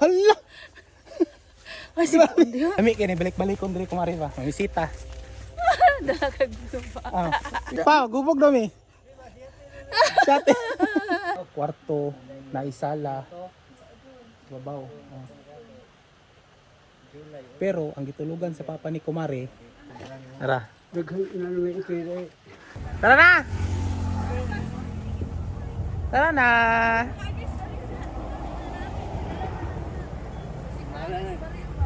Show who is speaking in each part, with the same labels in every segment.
Speaker 1: Hala!
Speaker 2: Ay, si Kundi ha.
Speaker 1: Kami kini balik-balik kong diri kumari ba. Bisita.
Speaker 2: Dalakag pa.
Speaker 1: Ah. Pa, gubog dami. Sate. Kwarto na isala. Babaw. Oh. Pero ang gitulugan sa papa ni Kumare.
Speaker 3: May ikay
Speaker 1: Tara na. Tara na.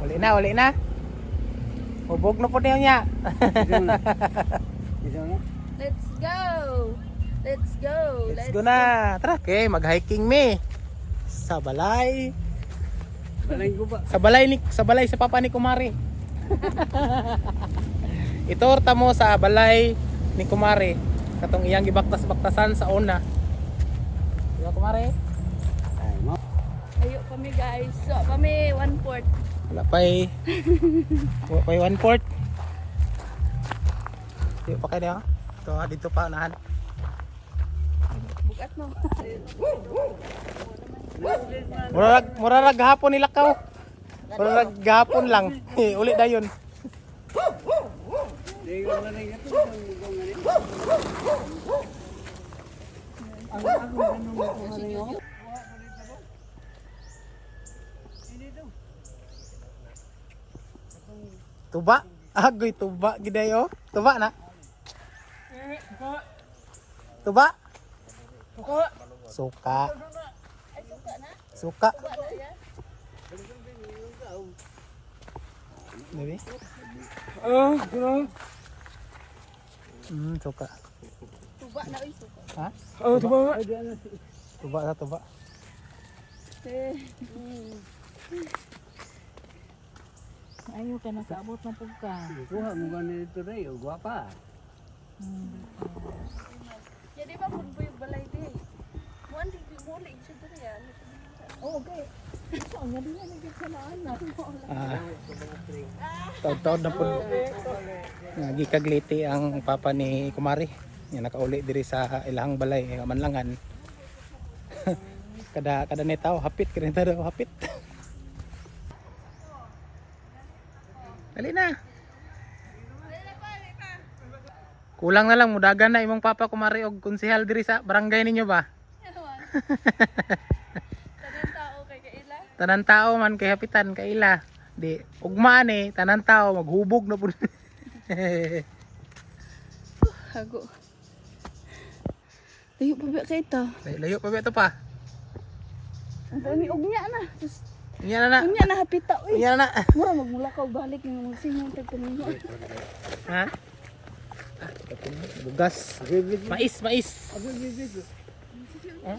Speaker 1: Uli na, uli na. Ubog na po niyo niya.
Speaker 2: Let's go! Let's go!
Speaker 1: Let's go na. Tara, okay, mag-hiking me. Sa balay.
Speaker 3: Balay ko ba?
Speaker 1: Sa balay ni sa balay sa papa ni Kumari. Itorta mo sa balay ni Kumari. Katong iyang gibaktas-baktasan sa una. Di ba Kumari?
Speaker 2: Kami guys. So, kami one fourth.
Speaker 1: Wala pa'y wala pa'y one fourth. Di pa kayo niya? Ito ah, dito pa unahan.
Speaker 2: Bukat mo.
Speaker 1: Murarag murarag gahapon nila kaw. Murarag gahapon lang. Uli na yun.
Speaker 3: Na. Ang ako ganun mo ko rin ako.
Speaker 1: Tuba. Agoy tuba gidayo. Tuba na. Tuba. Suka. Suka. Dali.
Speaker 3: Oh, bro.
Speaker 1: Hmm, suka.
Speaker 2: Tuba na uy suko.
Speaker 1: Ha?
Speaker 3: Oh, tuba nga.
Speaker 1: Tuba sa tuba.
Speaker 2: Eh. Ayaw ka na sa abot ng pugka.
Speaker 3: Kuha mo ganun ito rin. Oh, gwapa.
Speaker 2: Jadi ba pun po yung balay di? Muan di di muli siya diri yan. Oh, okay. So, nga din yan naging sanaan na.
Speaker 1: Ah. Taon-taon na po. Nagikagliti ang papa ni Kumari. Yan nakauli diri sa ilang balay eh, manlangan. kada kada ni tao hapit kini daw hapit. Dali na. Kulang na lang mudagan na imong papa Kumari og konsehal diri sa barangay ninyo ba?
Speaker 2: Tanang tao kay kaila.
Speaker 1: tanan tao man kay hapitan kay ila di ugma ni tanan tao maghubog na pud
Speaker 2: Hago. Layo pa ba kay ito?
Speaker 1: layo pa ba ito pa
Speaker 2: dami ugnya na. Sus,
Speaker 1: Inya na na
Speaker 2: Ugnya na hapita uy.
Speaker 1: Inya na na
Speaker 2: Mura magmula ka balik ng magsingon tag kanino.
Speaker 1: ha bugas mais mais ha.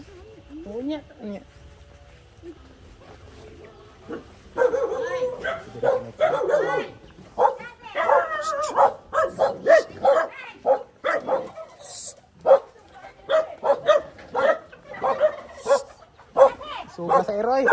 Speaker 1: Suga sa eroy.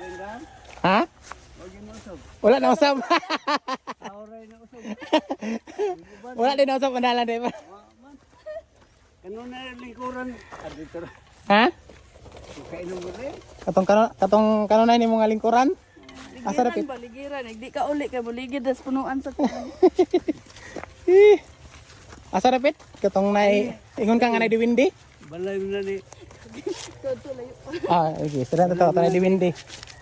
Speaker 3: Din daan.
Speaker 1: Ha? Wala na usap. Wala din na usap mandalan di ba?
Speaker 3: Kanun na lingkuran.
Speaker 1: Ha? Katong kano katong kano na ni mga lingkuran? Asa
Speaker 2: Ligiran
Speaker 1: rapit?
Speaker 2: ba ligiran? Di ka uli kay buligid das punuan sa kuan.
Speaker 1: Asa rapit? Katong nay ingon ka nga nay diwindi?
Speaker 3: Balay mo na ni.
Speaker 1: Ah, okay. Sila to to nay diwindi.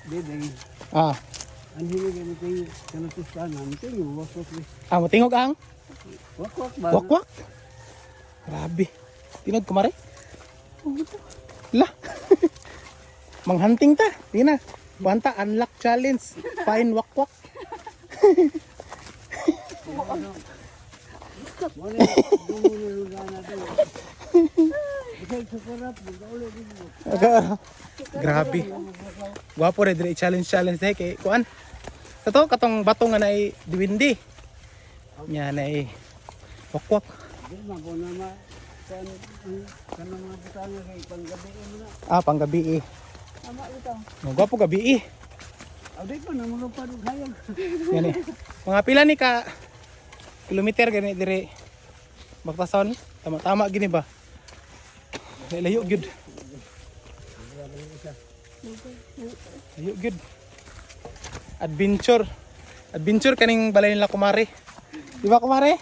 Speaker 3: Di, di.
Speaker 1: Ah.
Speaker 3: Ang hili ganito yung kanatustanan. Ito yung wakwak.
Speaker 1: Ah, matingog ang
Speaker 3: Wakwak ba?
Speaker 1: wakwak. Grabe. Tinog kumare. La. Manghunting ta. Di na. Banta unlock challenge. Fine wakwak. Grabe. Gwapo rin dire challenge challenge na kay kuan. Kato katong bato nga nay diwindi. Nya nay wakwak.
Speaker 3: Na mga na.
Speaker 1: Ah panggabi eh.
Speaker 2: Tama ito.
Speaker 1: Oh, Gwapo gabi eh.
Speaker 3: Aw di pa naman pa rin hayag.
Speaker 1: Yan eh. Mga pila ni ka kilometer gani dire Bagtason. Tama-tama gini ba? Layo gyud. Layo gyud. Adventure. Adventure kaning balay nila kumare. Di ba kumare?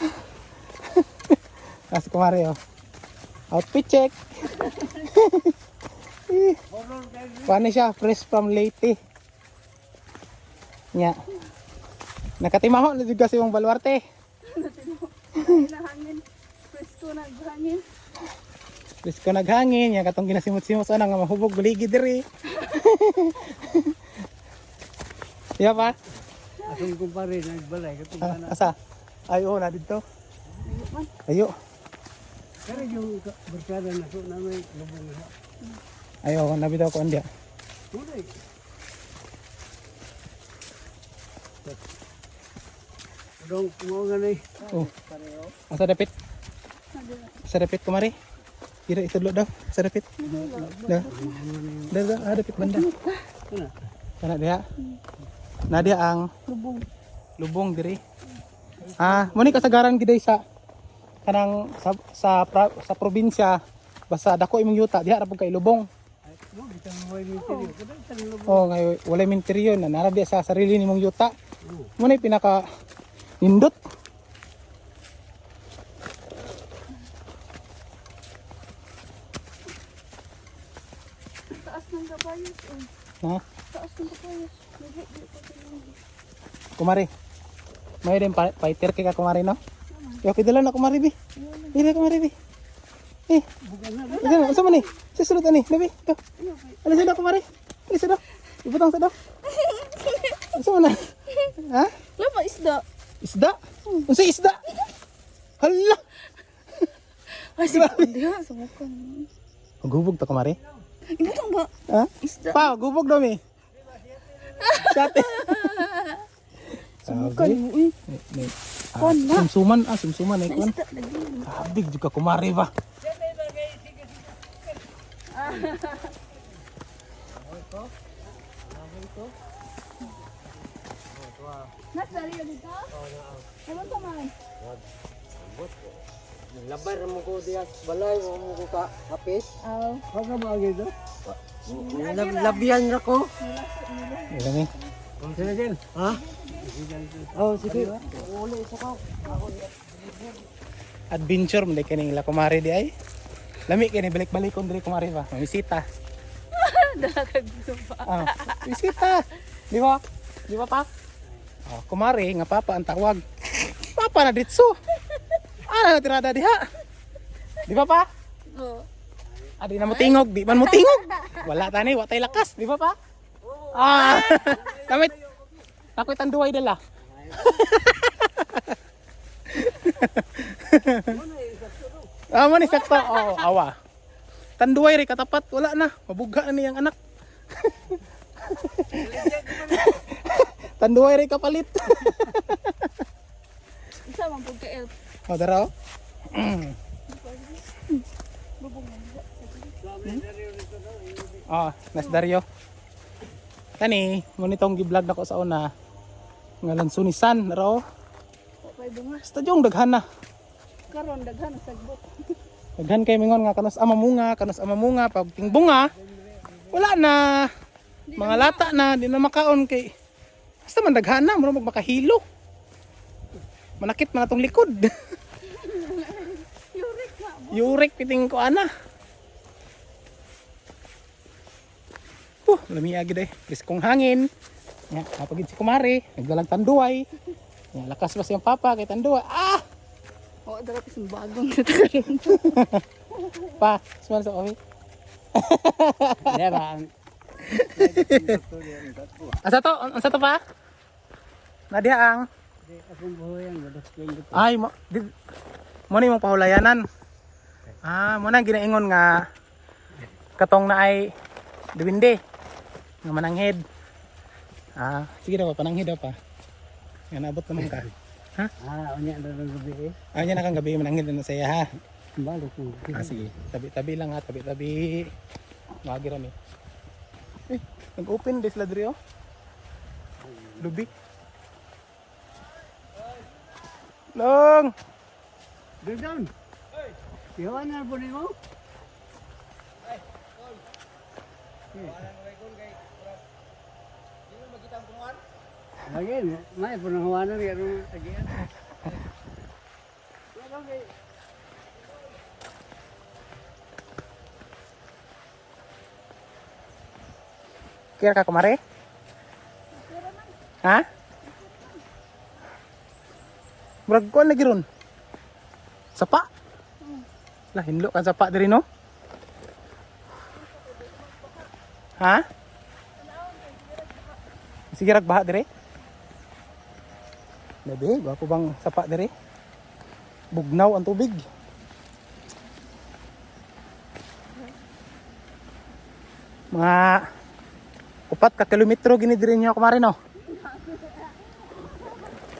Speaker 1: Kasi kumare oh. Outfit check. Paano siya? Fresh from Leyte. Nya. Nakatimaho na juga si Wong Baluarte.
Speaker 2: Hinahangin. Pwesto na hangin.
Speaker 1: Please ko naghangin, nya katong ginasimot-simot sa nga mahubog buligi diri. Iya pa?
Speaker 3: Akong kumpare nagbalay katong
Speaker 1: Ah,
Speaker 3: kana.
Speaker 1: asa? Ay, oo, na dito. Ayo.
Speaker 3: Kaya yung ka- barkada na so na may lubong na.
Speaker 1: Ayo, kung nabitaw ko andiya.
Speaker 3: Tunay. Dong, mo nga na eh.
Speaker 1: Oh. Asa dapit? Asa dapit kumari? Kira itudlo daw. Asa dapit? Da. Da, da, ah, dapit banda.
Speaker 3: Kana.
Speaker 1: Kana diha. Na diha ang
Speaker 2: Lubong.
Speaker 1: lubong diri. Ah, mo ni kasagaran giday sa kanang sa sa, pra, sa probinsya basta dako imong yuta diha ra pud kay lubong. Oh, ngay wala minteryo na nara sa sarili nimong yuta. Mo ni pinaka nindot.
Speaker 2: Taas ng kabayos. Oh.
Speaker 1: Ha?
Speaker 2: Taas ng kabayos.
Speaker 1: Kumari. May pa fighter kay ka kumari no? Yo kidala na kumari bi. Dili kumari bi. Eh,
Speaker 3: na,
Speaker 1: saan man eh? Sa sulod ani, labi, ito. Ano sa daw, kumari? Ano sa daw? Ibutang sa daw. Saan man na? Ha?
Speaker 2: Lama isda.
Speaker 1: Isda? Ano sa isda? Hala!
Speaker 2: Ay, ha, sa mukha.
Speaker 1: Gubog to, kumari?
Speaker 2: Ibutang ba?
Speaker 1: Ha?
Speaker 2: Isda.
Speaker 1: Pa, gubog daw.
Speaker 2: Sa mukha ni mo.
Speaker 1: Ah,
Speaker 2: Kuwan na.
Speaker 1: sumsuman, ah, sumsuman eh.
Speaker 2: Lagi.
Speaker 1: Kabig juga kumari ba?
Speaker 2: Nasa rin dito? Ano ka man?
Speaker 3: Labay ra mo ko diya balay mo mo ko ka kapit.
Speaker 2: Aw.
Speaker 3: Baka maagi do. Labian ra ko.
Speaker 1: Ito mi.
Speaker 3: Sige din. Ha? Oh, sige. Uli sa ko.
Speaker 1: Adventure, mulai kaning ila kumari di ay. Lami kini balik-balik kon diri kumari ba? Bisita.
Speaker 2: Dalagag pa.
Speaker 1: Ah, bisita. Di ba? Di ba pa? Oh, kumari nga papa ang tawag. Papa na ditso. Ano na tirada diha? Di ba pa?
Speaker 2: Oo.
Speaker 1: Adi na mo tingog, di man mo tingog. Wala tani, watay lakas, di ba pa? Ah, damit. Ako'y tanduay dala. Ah, mo ni sakto. Oh, awa. Tanduay ri katapat, wala na. Mabuga na niyang anak. tanduay ri kapalit.
Speaker 2: Isa man pag ka-elf.
Speaker 1: oh, dara oh. Ah, nas Dario. Kani, mo nitong gi-vlog nako sa una. Ngalan Sunisan,
Speaker 2: bunga.
Speaker 1: Basta jong daghan na.
Speaker 2: Karon, daghan sagbot.
Speaker 1: Daghan kay mingon nga kanos ama munga, kanos ama munga pag ting bunga. Wala na. Mga lata na, di na makaon kay Basta man daghan na, mo makahilo. Manakit man atong likod.
Speaker 2: Yurik ka.
Speaker 1: Yurik piting ko ana. Puh, lamiagi day. Priskong hangin. Ya, napagid si kumari, nagdalang tanduay. Ya, lakas pa siyang papa kay tanduay. Ah!
Speaker 2: Oo, dara pa sa bagong natakaroon.
Speaker 1: Pa, suman sa.
Speaker 3: Diya ba?
Speaker 1: Asa to? Asa to pa? Nadia ang
Speaker 3: ko
Speaker 1: ay mo di, mo ni mong pahulayanan. Ah, mo na ginaingon nga katong na ay duwinde nga mananghid. Ah, sige daw pa pananghid daw pa. Nga naabot naman ka. Ha?
Speaker 3: Ah, unya na lang gabi eh.
Speaker 1: Ah, yan na kang gabi mananghid na saya ha.
Speaker 3: Balik mo.
Speaker 1: Ah, sige. Tabi-tabi lang ha, tabi-tabi. Wagi rami. Eh, nag-open this ladri oh. Lubi. Long!
Speaker 3: Down down. Iwan na po mo. Lagi, may punahawanan ya rumah lagi.
Speaker 1: Kira ka kumare? Ha? Murag ko lagi ron. Sapa? Lah, hinlo kan sapa diri no? Ha? Sige rag baha diri. Nabi, gwapo bang sapa diri? Bugnaw ang tubig. Mga upat ka kilometro gini diri niyo kumare no.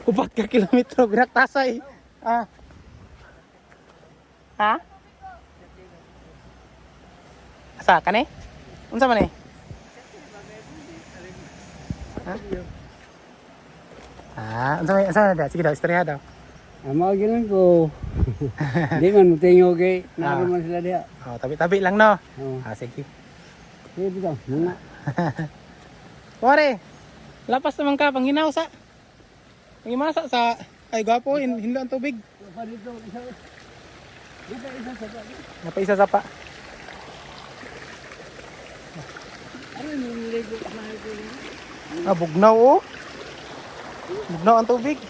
Speaker 1: Upat ka kilometro binaktasay. Ah. Ha? Asa ka ni? Unsa man ni? Ha? Ah, unsa man unsa man da? Sige daw, istorya daw.
Speaker 3: Ama ginan ko. Di man tingo kay naroon man sila diha.
Speaker 1: Oh, tabi-tabi lang no.
Speaker 3: Oh,
Speaker 1: Ah, sige.
Speaker 3: sige. Muna.
Speaker 1: Kumare, lapas naman ka pang hinaw sa. Pangimasa sa ay gwapo hin hinlo ang tubig. Napaisa sa pa.
Speaker 3: Ano yung ligo sa ito?
Speaker 1: Ah, bugnaw oh. Bugnaw ang tubig.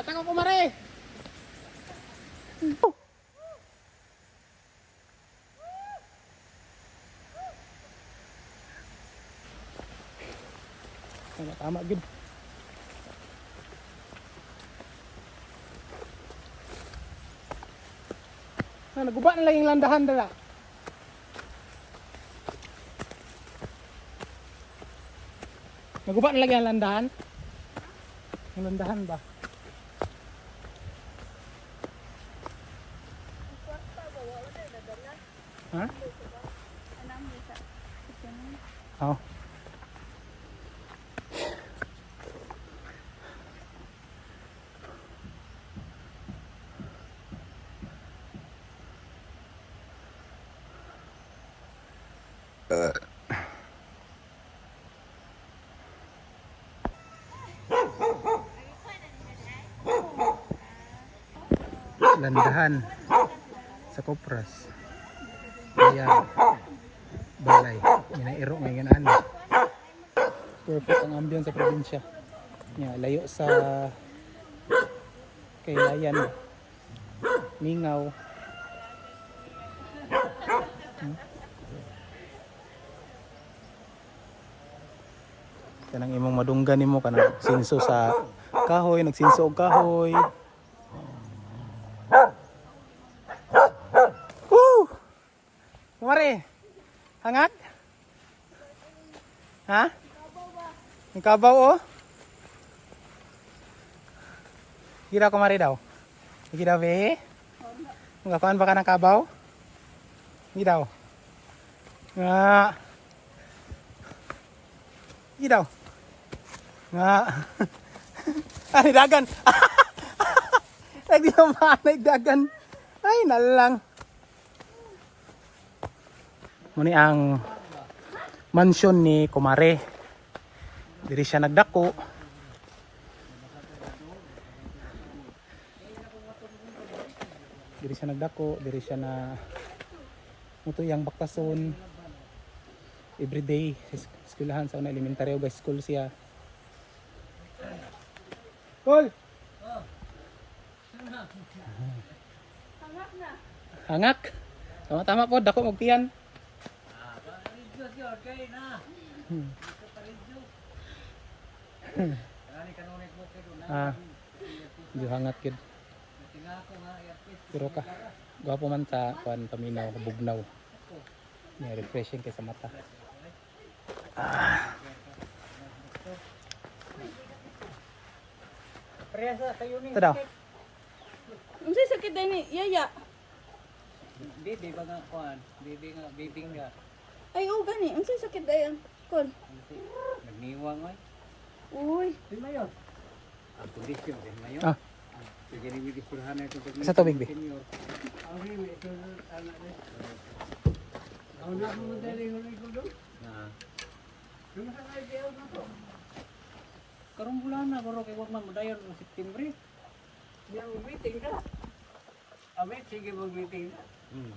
Speaker 1: Latang ako mare. Tama, tama gud. Ah, naguba na lang yung landahan dala. Naguba na lang yung landahan. Yung landahan ba? Ha? Oh. landahan sa Kopras. Kaya balay. Minairo ngayon ano. Perfect ang ambience sa probinsya. Yeah, layo sa kailayan. Mingaw. Hmm? Kanang imong madunggan nimo kanang sinso sa kahoy, nagsinso og kahoy. Woo! Kumare, hangat? Ha? Yung kabaw oh? Gira daw. Igi daw be? Ngapain ba ka ng kabaw? Igi daw. Nga. Igi daw. Nga. Ay, dagan. Nagdi mo dagan. Ay, nalang. Muni ang mansion ni Kumare. Diri siya nagdako. Diri siya nagdako, diri siya na mutuyang baktason. everyday eskwelahan sa una elementary o school siya. Kol!
Speaker 2: Hangak na.
Speaker 1: Hangak. Tama tama po dako magpian. Ah. Medyo hangat kid. Pero ka. Gwapo man ta kuan paminaw bugnaw. May refreshing kay sa mata.
Speaker 3: Presa kayo ni.
Speaker 1: Ito daw.
Speaker 2: Unsay sakit din ni Yaya?
Speaker 3: Bibi ba nga kuan? Bibi nga bibing nga.
Speaker 2: Ay oo gani. Unsay sakit dayon? Kon.
Speaker 3: Nagniwang ay.
Speaker 2: Uy.
Speaker 3: Di mayon. Ang kondisyon din mayon.
Speaker 1: Ah.
Speaker 3: Sige ni mi diskurhan na ito.
Speaker 1: Sa tubig, bi.
Speaker 3: Ang rin ito anak ni. Ang na mo dali ko do. Na. Ano sa kay diyo na to? Karong bulan na bro kay wag man modayon ng September. Yang meeting ka. Amit sige mag meeting na. Hmm.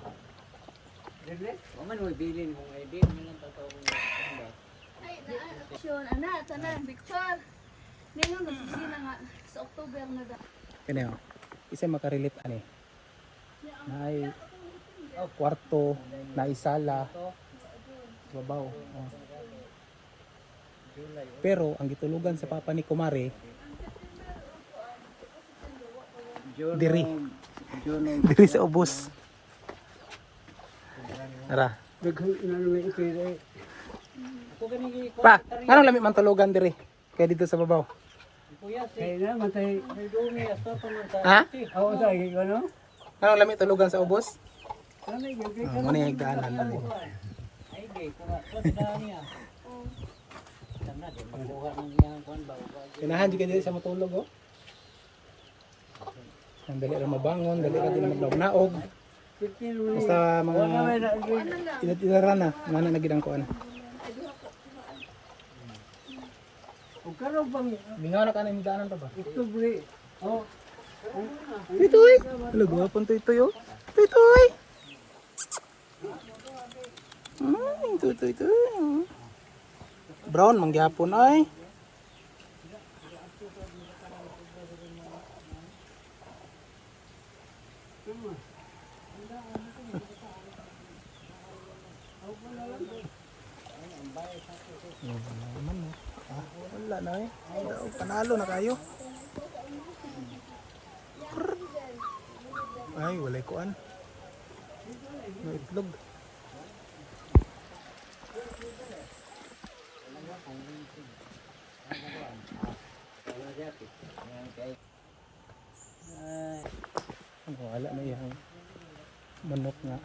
Speaker 3: Dili? Wa man moy bilin mong ID mo lang tataw mo.
Speaker 2: Ay na. Syon ana tanan picture. Ningon na susina nga sa October na da.
Speaker 1: Kani oh. Isa makarelate ani. Naay kwarto, na isala, babaw. Oh. Pero ang gitulugan sa papa ni Kumare, Diri. diri sa ubos. Tara.
Speaker 3: Daghan na naman ito eh. Ako
Speaker 1: Pa, anong lamig man tulugan diri? Kaya dito sa babaw.
Speaker 3: kuya Kaya na matay. May dumi asta pa man sa.
Speaker 1: Ha?
Speaker 3: Ako sa iki ano?
Speaker 1: Anong lamig tulugan sa ubos?
Speaker 3: Ano yung
Speaker 1: Ah, muna yung higdaanan dali.
Speaker 3: Ay gay ko nga. Sa o ba.
Speaker 1: Kinahan di ka diri sa matulog oh. Ang dali ra mabangon, dali ra din magnaog. Basta mga
Speaker 3: may na.
Speaker 1: ilat-ilara na, nana na gid ang kuan.
Speaker 3: Ug karon bang
Speaker 1: Mingaw na ka na higdaanan pa ba?
Speaker 3: Oktubre. Oh.
Speaker 1: Tutoy! Hello, gawapon tutoy oh. Tutoy! Mm, tutoy tutoy. Brown, mangyapon ay. Naman no. Ah, wala na eh. Daw, Panalo na kayo. Ay, walay kuan. No itlog.
Speaker 3: Ay.
Speaker 1: Wala na yung manok nga.